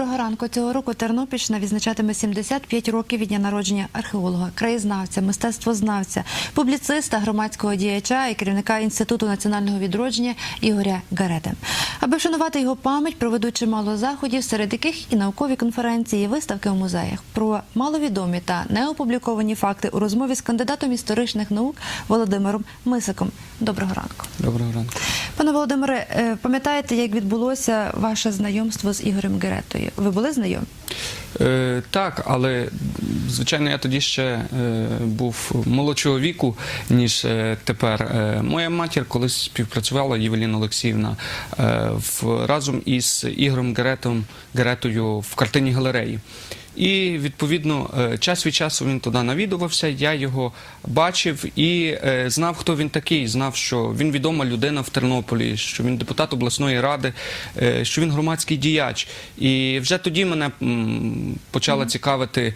Доброго ранку. Цього року Тернопільщина відзначатиме 75 років від дня народження археолога, краєзнавця, мистецтвознавця, публіциста, громадського діяча і керівника інституту національного відродження Ігоря Гарети. Аби вшанувати його пам'ять, проведуть чимало заходів, серед яких і наукові конференції, і виставки у музеях. Про маловідомі та неопубліковані факти у розмові з кандидатом історичних наук Володимиром Мисиком. Доброго ранку. Доброго ранку. Пане Володимире, е, пам'ятаєте, як відбулося ваше знайомство з Ігорем Геретою? Ви були знайомі? Е, так, але звичайно, я тоді ще е, був молодшого віку, ніж е, тепер. Е, моя матір колись співпрацювала Євеліна Олексіївна е, в, разом із Ігорем Геретом, Геретою в картині галереї. І відповідно е, час від часу він туди навідувався. Я його бачив і е, знав, хто він такий. Знав, що він відома людина в Тернополі, що він депутат обласної ради, е, що він громадський діяч. І вже тоді мене почала цікавити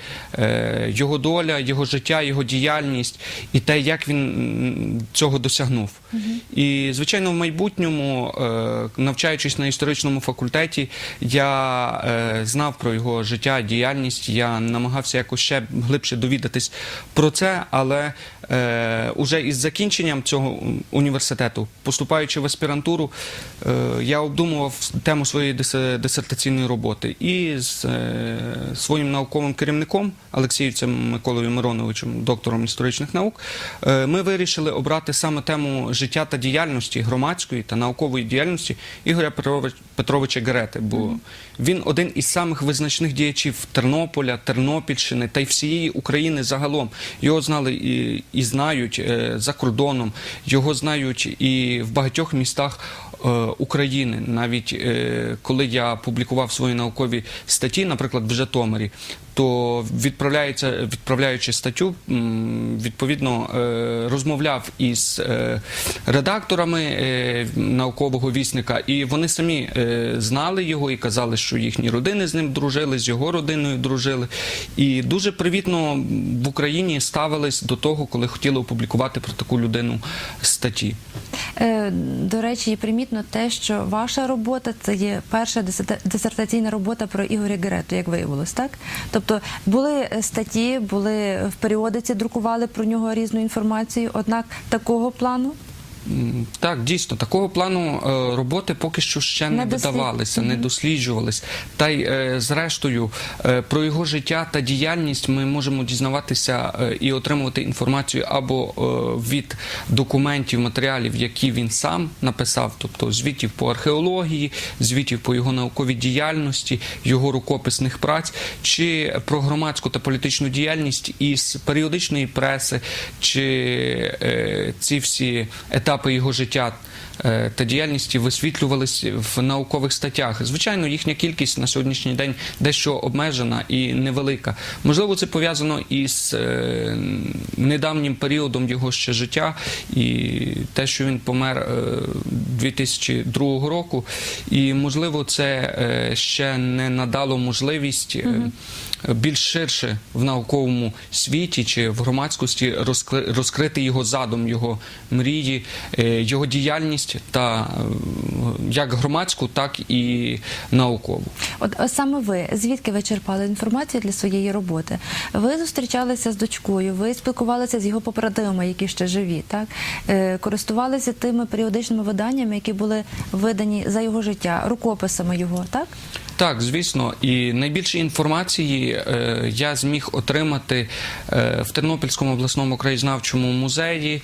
його доля, його життя, його діяльність і те, як він цього досягнув. І звичайно, в майбутньому, навчаючись на історичному факультеті, я знав про його життя, діяльність. Я намагався якось ще глибше довідатись про це, але е, уже із закінченням цього університету, поступаючи в аспірантуру, е, я обдумував тему своєї дис- дисертаційної роботи. І з е, своїм науковим керівником Олексіївцем Миколою Мироновичем, доктором історичних наук, е, ми вирішили обрати саме тему життя та діяльності громадської та наукової діяльності Ігоря Петрович- Петровича Герети, бо він один із самих визначних діячів Тернополя, Тернопільщини та й всієї України загалом. Його знали і, і знають е, за кордоном, його знають і в багатьох містах е, України. Навіть е, коли я публікував свої наукові статті, наприклад, в Житомирі, то відправляється, відправляючи статтю, відповідно е, розмовляв із е, редакторами е, наукового вісника, і вони самі знали його і казали, що їхні родини з ним дружили, з його родиною дружили. І дуже привітно в Україні ставились до того, коли хотіли опублікувати про таку людину статті. До речі, і примітно те, що ваша робота це є перша дисерта- дисертаційна робота про Ігоря Герету, як виявилось, так? Тобто були е, статті, були в періодиці, друкували про нього різну інформацію, однак такого плану Так, дійсно, такого плану е, роботи поки що ще не, Не дослід- видавалися, не досліджувались. Та й е, зрештою е, про його життя та діяльність ми можемо дізнаватися і отримувати інформацію або від документів, матеріалів, які він сам написав, тобто звітів по археології, звітів по його науковій діяльності, його рукописних праць, чи про громадську та політичну діяльність із періодичної преси, чи ці всі етапи його життя е, та діяльності висвітлювались в наукових статтях. Звичайно, їхня кількість на сьогоднішній день дещо обмежена і невелика. Можливо, це пов'язано із е, недавнім періодом його ще життя і те, що він помер е, 2002 року. І можливо, це е, ще не надало можливість. Е, Більш ширше в науковому світі чи в громадськості розкри- розкрити його задум, його мрії, е, його діяльність та е, як громадську, так і наукову. От а саме ви звідки ви черпали інформацію для своєї роботи? Ви зустрічалися з дочкою, ви спілкувалися з його побратимами, які ще живі, так е, користувалися тими періодичними виданнями, які були видані за його життя, рукописами його, так? Так, звісно, і найбільше інформації е, я зміг отримати е, в Тернопільському обласному краєзнавчому музеї.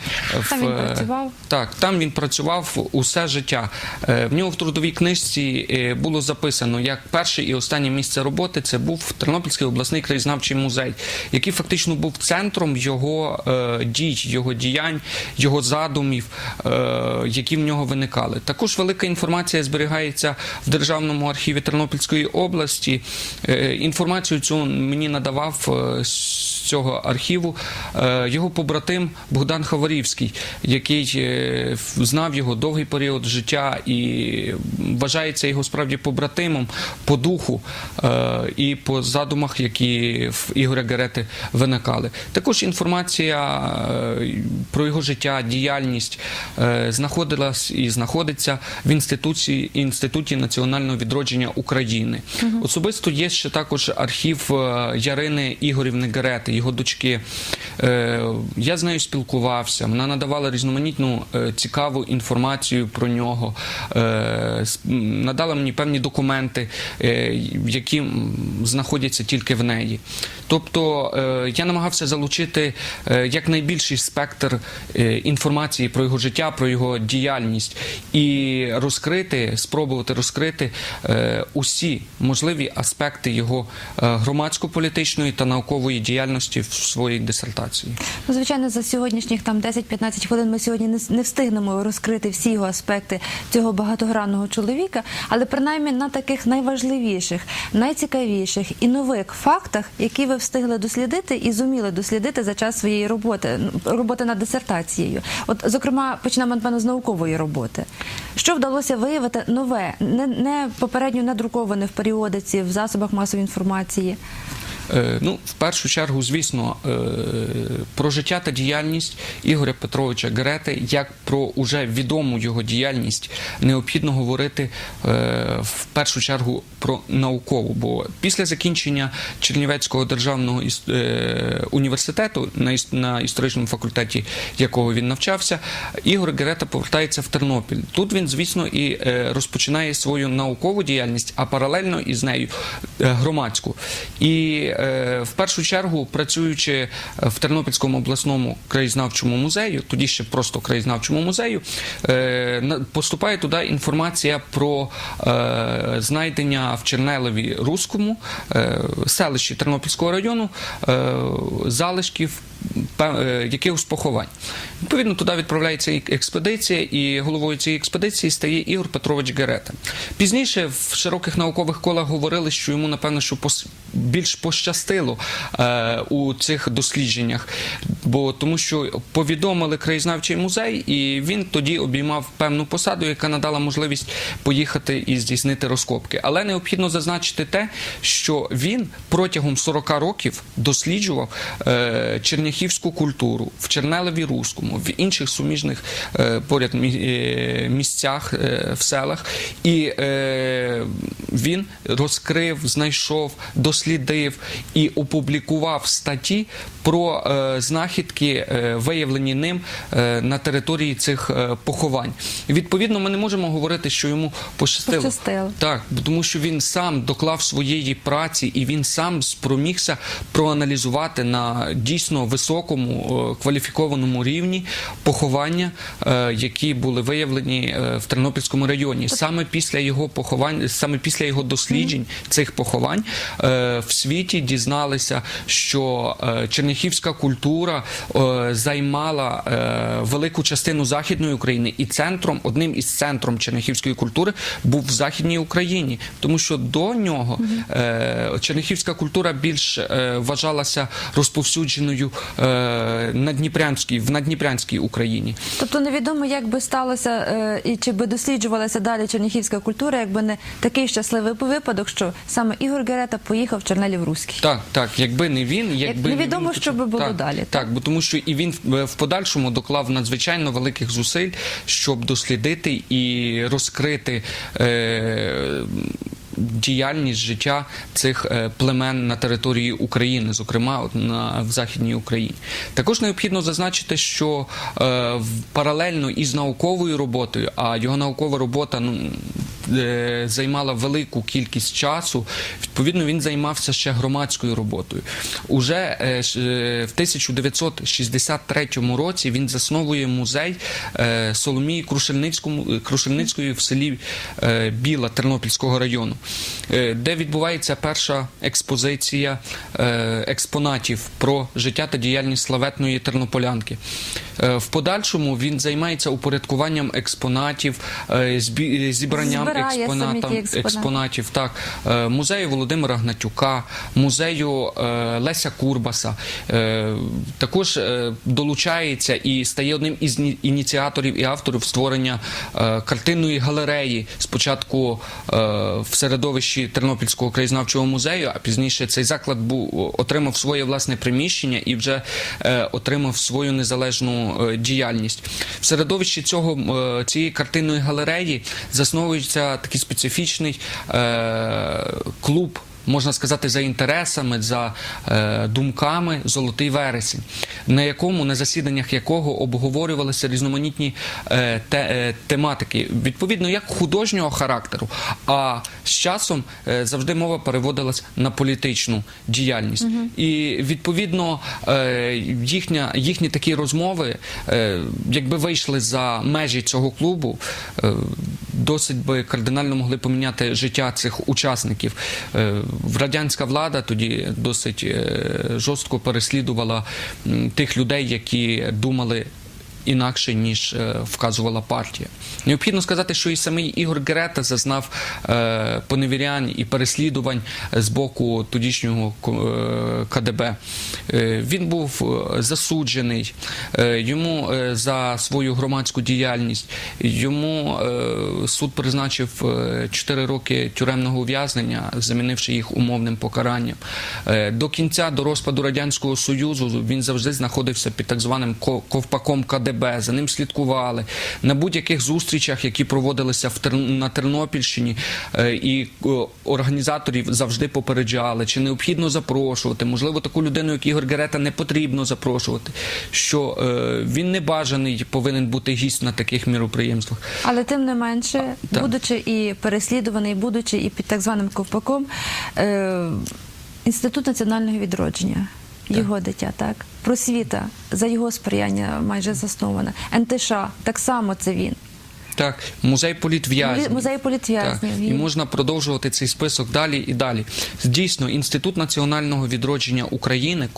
Там в, він е, працював? Так, там він працював усе життя. Е, В нього в трудовій книжці е, було записано, як перше і останнє місце роботи це був Тернопільський обласний краєзнавчий музей, який фактично був центром його е, дій, його діянь, його задумів, е, які в нього виникали. Також велика інформація зберігається в Державному архіві Тернопільської області. Е, Інформацію цю мені надавав е, з цього архіву е, його побратим Богдан Хаварівський, який знав його довгий період життя і вважається його справді побратимом по духу і по задумах, які в Ігоря Герети виникали. Також інформація про його життя, діяльність знаходилась і знаходиться в інституції інституті національного відродження України. України. Особисто є ще також архів е, Ярини Ігорівни Герети, його дочки. Е, Я з нею спілкувався. Вона надавала різноманітну е, цікаву інформацію про нього, надала мені певні документи, які знаходяться тільки в неї. Тобто я намагався залучити якнайбільший спектр інформації про його життя, про його діяльність і розкрити, спробувати розкрити е, усі можливі аспекти його е, громадсько-політичної та наукової діяльності в своїй дисертації. Ну, звичайно, за сьогоднішніх там 10-15 хвилин ми сьогодні не, не встигнемо розкрити всі його аспекти цього багатогранного чоловіка, але принаймні на таких найважливіших, найцікавіших і нових фактах, які ви встигли дослідити і зуміли дослідити за час своєї роботи, роботи над дисертацією. От, зокрема, почнемо напевно з наукової роботи. Що вдалося виявити нове, не, не попередньо надруковане в періодиці, в засобах масової інформації? Е, Ну, в першу чергу, звісно, е, про життя та діяльність Ігоря Петровича Герети, як про уже відому його діяльність, необхідно говорити е, в першу чергу про наукову. Бо після закінчення Чернівецького державного університету, на іс- історичному факультеті якого він навчався, Ігор Герета повертається в Тернопіль. Тут він, звісно, і розпочинає свою наукову діяльність, а паралельно із нею громадську. І в першу чергу, працюючи в Тернопільському обласному краєзнавчому музею, тоді ще просто краєзнавчому музею, е, поступає туди інформація про е, знайдення в Чернелеві Руському е, селищі Тернопільського району е, залишків е, якихось поховань. Відповідно, туди відправляється експедиція, і головою цієї експедиції стає Ігор Петрович Герета. Пізніше в широких наукових колах говорили, що йому, напевно, що більш пощастило е, у цих дослідженнях, бо тому що повідомили краєзнавчий музей, і він тоді обіймав певну посаду, яка надала можливість поїхати і здійснити розкопки. Але необхідно зазначити те, що він протягом 40 років досліджував е, черняхівську культуру в Чернелеві Руському, в інших суміжних е, поряд мі- е, місцях е, в селах, і е, він розкрив, знайшов, дослідив і опублікував статті про е, знахідки, е, виявлені ним е, на території цих е, поховань. Відповідно, ми не можемо говорити, що йому пощастило. Пощастило. Так, тому що він сам доклав своєї праці і він сам спромігся проаналізувати на дійсно високому кваліфікованому рівні поховання, е, які були виявлені е, в Тернопільському районі. Саме після його поховань, саме після його досліджень цих поховань е, в світі дізналися, що черняхівська культура займала велику частину західної України, і центром, одним із центром черняхівської культури був в західній Україні, тому що до нього черняхівська культура більш вважалася розповсюдженою на Дніпрянській, в наддніпрянській Україні. Тобто невідомо, як би сталося е, і чи би досліджувалася далі черніхівська культура, якби не такий щасливий випадок, що саме Ігор Герета поїхав в Чернелів Руський. Так, так, якби не він, якби невідомо, не він, що би було так, далі, так? Так, бо тому що і він в в подальшому доклав надзвичайно великих зусиль, щоб дослідити і розкрити. Е- Діяльність життя цих е, племен на території України, зокрема на в західній Україні, також необхідно зазначити, що е, паралельно із науковою роботою, а його наукова робота ну займала велику кількість часу. Відповідно, він займався ще громадською роботою. Уже е, е, в 1963 році він засновує музей е, Соломії е, Крушельницької в селі е, Біла Тернопільського району, е, де відбувається перша експозиція е, експонатів про життя та діяльність славетної тернополянки. Е, В подальшому він займається упорядкуванням експонатів, е, збі- зібранням експонатам, експонатів. Так, Е, музею Володимира Гнатюка, музею е, Леся Курбаса. Е, Також е, долучається і стає одним із ні- ініціаторів і авторів створення е, картинної галереї. Спочатку е, в середовищі Тернопільського краєзнавчого музею, а пізніше цей заклад був отримав своє власне приміщення і вже е, отримав свою незалежну е, діяльність. В середовищі цього е, цієї картинної галереї засновується такий специфічний е, клуб. Можна сказати, за інтересами, за е, думками Золотий вересень, на якому на засіданнях якого обговорювалися різноманітні е, те, е, тематики, відповідно як художнього характеру. А з часом е, завжди мова переводилась на політичну діяльність. І відповідно е, їхня, їхні такі розмови, е, якби вийшли за межі цього клубу, е, досить би кардинально могли поміняти життя цих учасників. Радянська влада тоді досить е, жорстко переслідувала тих людей, які думали. Інакше ніж е, вказувала партія, необхідно сказати, що і самий Ігор Герета зазнав е, поневірянь і переслідувань з боку тодішнього КДБ. Е, він був засуджений йому за свою громадську діяльність. Йому суд призначив е, 4 роки тюремного ув'язнення, замінивши їх умовним покаранням. До кінця, до розпаду радянського союзу, він завжди знаходився під так званим ковпаком КДБ. За ним слідкували на будь-яких зустрічах, які проводилися в Тер... на Тернопільщині, е, і е, організаторів завжди попереджали, чи необхідно запрошувати. Можливо, таку людину, як Ігор Герета, не потрібно запрошувати. Що е, він не бажаний повинен бути гість на таких міроприємствах. Але тим не менше, Так. будучи і переслідуваний, будучи і під так званим ковпаком, е, інститут національного відродження. Його дитя, так просвіта за його сприяння майже заснована. НТШ так само це він. Так, музей політв'язнів. Музей політв'язнів, І можна продовжувати цей список далі і далі. Дійсно, інститут національного відродження України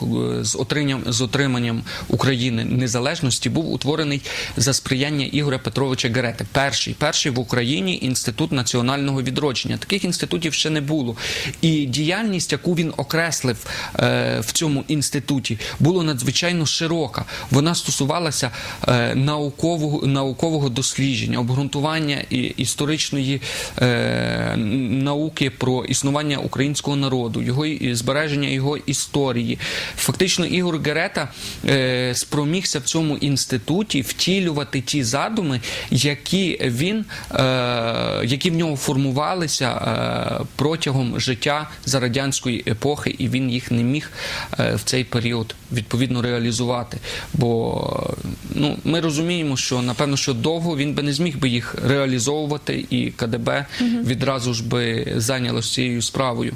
з отриманням, з отриманням України незалежності був утворений за сприяння Ігоря Петровича Герети. Перший, перший в Україні інститут національного відродження. Таких інститутів ще не було. І діяльність, яку він окреслив е, в цьому інституті, була надзвичайно широка. Вона стосувалася е, наукового, наукового дослідження, обґрунтування і історичної е, науки про існування українського народу, його збереження його історії. Фактично, Ігор Герета е, спромігся в цьому інституті втілювати ті задуми, які він, е, які в нього формувалися е, протягом життя за радянської епохи, і він їх не міг е, в цей період відповідно реалізувати. Бо ну, ми розуміємо, що напевно, що довго він би не зміг би їх реалізовувати, і КДБ відразу ж би зайнялося цією справою.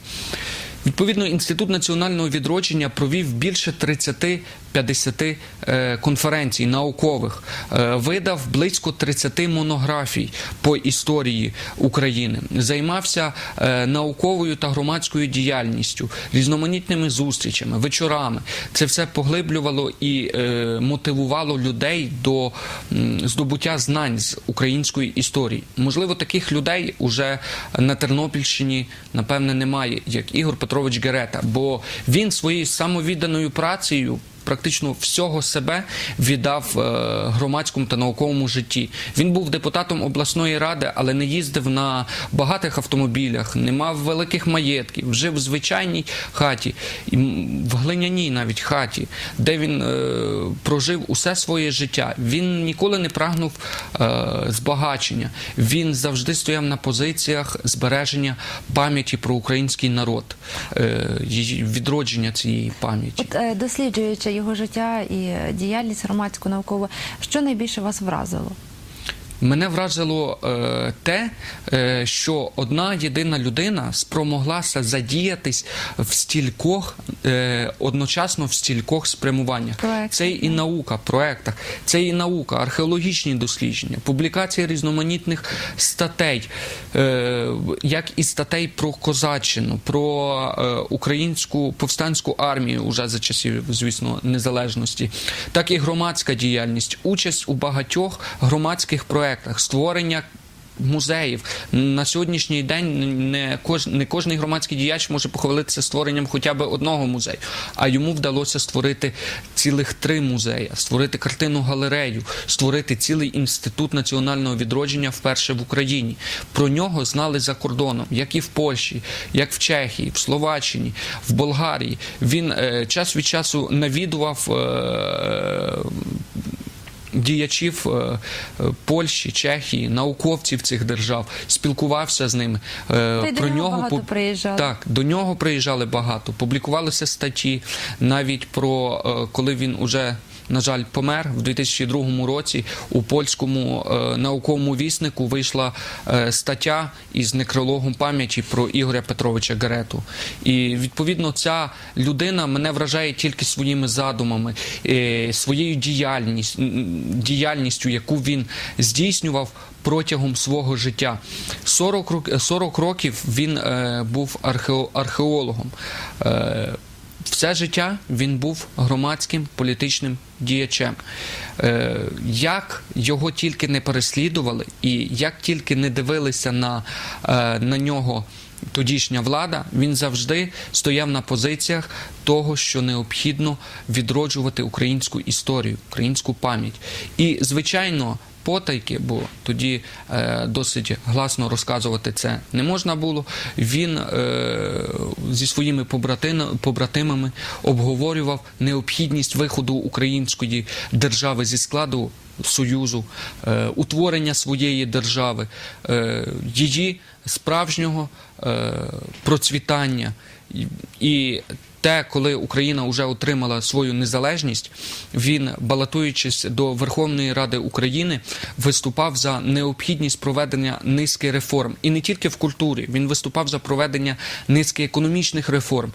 Відповідно, інститут національного відродження провів більше 30-50 е, конференцій наукових, е, видав близько 30 монографій по історії України, займався е, науковою та громадською діяльністю, різноманітними зустрічами, вечорами. Це все поглиблювало і мотивувало людей до здобуття знань з української історії. Можливо, таких людей уже на Тернопільщині напевне немає, як Ігор Петрович Герета, бо він своєю самовідданою працею. Практично всього себе віддав е, громадському та науковому житті. Він був депутатом обласної ради, але не їздив на багатих автомобілях, не мав великих маєтків, жив в звичайній хаті, в глиняній навіть хаті, де він е, прожив усе своє життя. Він ніколи не прагнув е, збагачення. Він завжди стояв на позиціях збереження пам'яті про український народ, відродження цієї пам'яті. От досліджуючи його життя і діяльність громадську наукову, що найбільше вас вразило? Мене вразило е, те, е, що одна єдина людина спромоглася задіятись в стількох е, одночасно в стількох спрямуваннях. Проектах, Це і наука, проектах, це і наука, археологічні дослідження, публікація різноманітних статей, е, як і статей про козаччину, про е, українську повстанську армію уже за часів, звісно, незалежності, так і громадська діяльність, участь у багатьох громадських проектах, створення. Музеїв на сьогоднішній день не кож не кожний громадський діяч може похвалитися створенням хоча б одного музею, а йому вдалося створити цілих три музеї, створити картину галерею, створити цілий інститут національного відродження вперше в Україні. Про нього знали за кордоном, як і в Польщі, як в Чехії, в Словаччині, в Болгарії. Він е, час від часу навідував. Е, діячів е, е, Польщі, Чехії, науковців цих держав, спілкувався з ними. Ти Про до нього багато приїжджали. Так, до нього приїжджали багато. Публікувалися статті навіть про е, коли він уже. На жаль, помер в 2002 році. У польському е, науковому віснику вийшла е, стаття із некрологом пам'яті про Ігоря Петровича Герету. І відповідно ця людина мене вражає тільки своїми задумами, е, своєю діяльність, діяльністю, яку він здійснював протягом свого життя. 40, рок- 40 років він е, був архео- археологом. Е, все життя він був громадським політичним діячем. Е, як його тільки не переслідували, і як тільки не дивилися на, е, на нього тодішня влада, він завжди стояв на позиціях того, що необхідно відроджувати українську історію, українську пам'ять. І, звичайно, потайки, бо тоді е, досить гласно розказувати це не можна було. Він е, зі своїми побратимами обговорював необхідність виходу української держави зі складу. Союзу, е, утворення своєї держави, її справжнього процвітання. І те, коли Україна вже отримала свою незалежність, він, балотуючись до Верховної Ради України, виступав за необхідність проведення низки реформ. І не тільки в культурі, він виступав за проведення низки економічних реформ,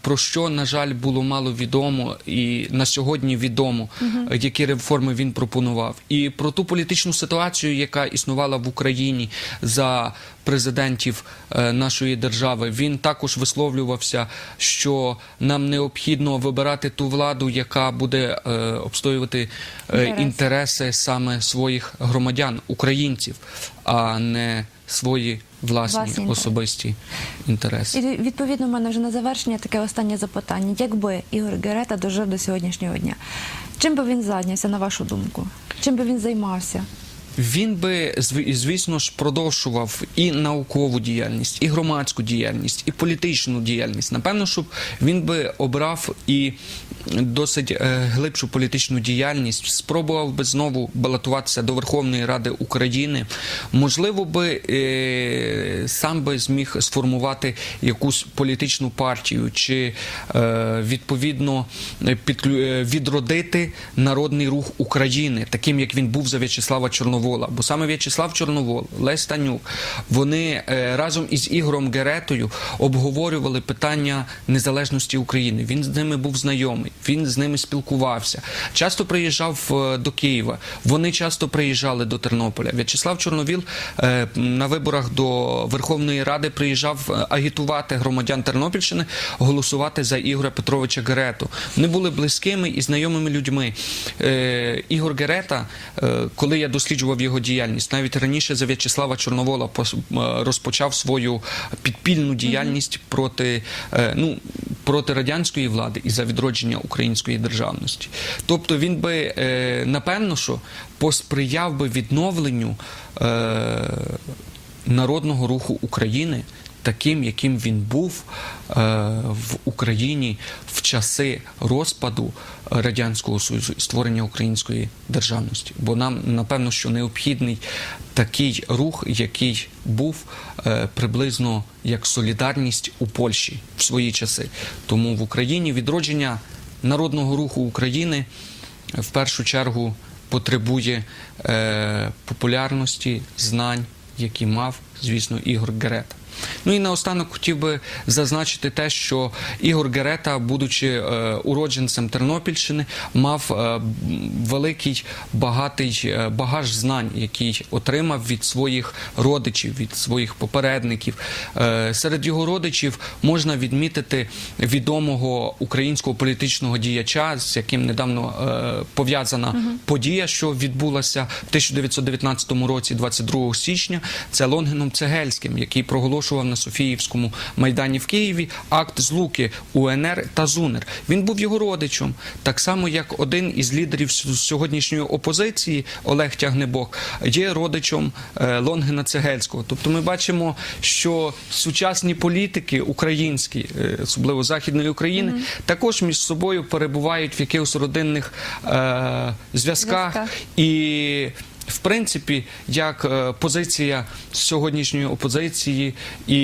про що, на жаль, було мало відомо і на сьогодні відомо, які реформи він пропонував. І про ту політичну ситуацію, яка існувала в Україні за президентів е, нашої держави. Він також висловлювався, що нам необхідно вибирати ту владу, яка буде е, обстоювати е, інтереси саме своїх громадян, українців, а не свої власні, Власні особисті інтереси. І відповідно, в мене вже на завершення таке останнє запитання. Якби Ігор Герета дожив до сьогоднішнього дня, чим би він зайнявся, на вашу думку? Чим би він займався? Він би звісно ж продовжував і наукову діяльність, і громадську діяльність, і політичну діяльність. Напевно, щоб він би обрав і досить е, глибшу політичну діяльність, спробував би знову балотуватися до Верховної Ради України. Можливо, би е, сам би зміг сформувати якусь політичну партію, чи е, відповідно відродити народний рух України, таким як він був за В'ячеслава Чорновола. Бо саме В'ячеслав Чорновол, Лесь Танюк, вони разом із Ігорем Геретою обговорювали питання незалежності України. Він з ними був знайомий, він з ними спілкувався. Часто приїжджав е, до Києва. Вони часто приїжджали до Тернополя. В'ячеслав Чорновіл е, на виборах до Верховної Ради приїжджав е, агітувати громадян Тернопільщини голосувати за Ігоря Петровича Герету. Вони були близькими і знайомими людьми. Ігор Герета, коли я досліджував його діяльність, навіть раніше за В'ячеслава Чорновола розпочав свою підпільну діяльність проти, ну, проти радянської влади і за відродження української державності. Тобто він би е, напевно, що посприяв би відновленню е, народного руху України. Таким, яким він був е, в Україні в часи розпаду Радянського Союзу і створення української державності. Бо нам, напевно, що необхідний такий рух, який був приблизно як солідарність у Польщі в свої часи. Тому в Україні відродження народного руху України в першу чергу потребує е, популярності, знань, які мав, звісно, Ігор Герета. Ну і наостанок хотів би зазначити те, що Ігор Герета, будучи е, уродженцем Тернопільщини, мав е, великий багатий е, багаж знань, який отримав від своїх родичів, від своїх попередників. Серед його родичів можна відмітити відомого українського політичного діяча, з яким недавно пов'язана подія, що відбулася в 1919 році, 22 січня. Це Лонгіном Цегельським, який проголошував оголошував на Софіївському майдані в Києві акт злуки УНР та ЗУНР. Він був його родичем, так само як один із лідерів сьогоднішньої опозиції Олег Тягнебок є родичем Лонгина Цегельського. Тобто ми бачимо, що сучасні політики українські, е, особливо західної України, також між собою перебувають в якихось родинних е, зв'язках. Зв'язках. І принципі, як е, позиція сьогоднішньої опозиції і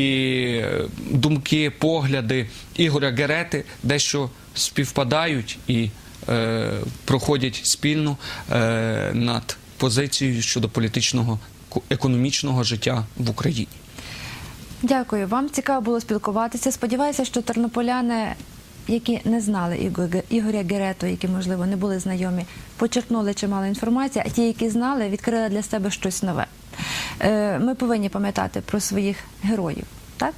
е, думки, погляди Ігоря Герети дещо співпадають і е, проходять спільно е, над позицією щодо політичного економічного життя в Україні. Дякую вам. Цікаво було спілкуватися. Сподіваюся, що тернополяни, які не знали Іго- Ігоря Герету, які можливо не були знайомі, почерпнули чимало інформації, а ті, які знали, відкрили для себе щось нове. Е, Ми повинні пам'ятати про своїх героїв. Так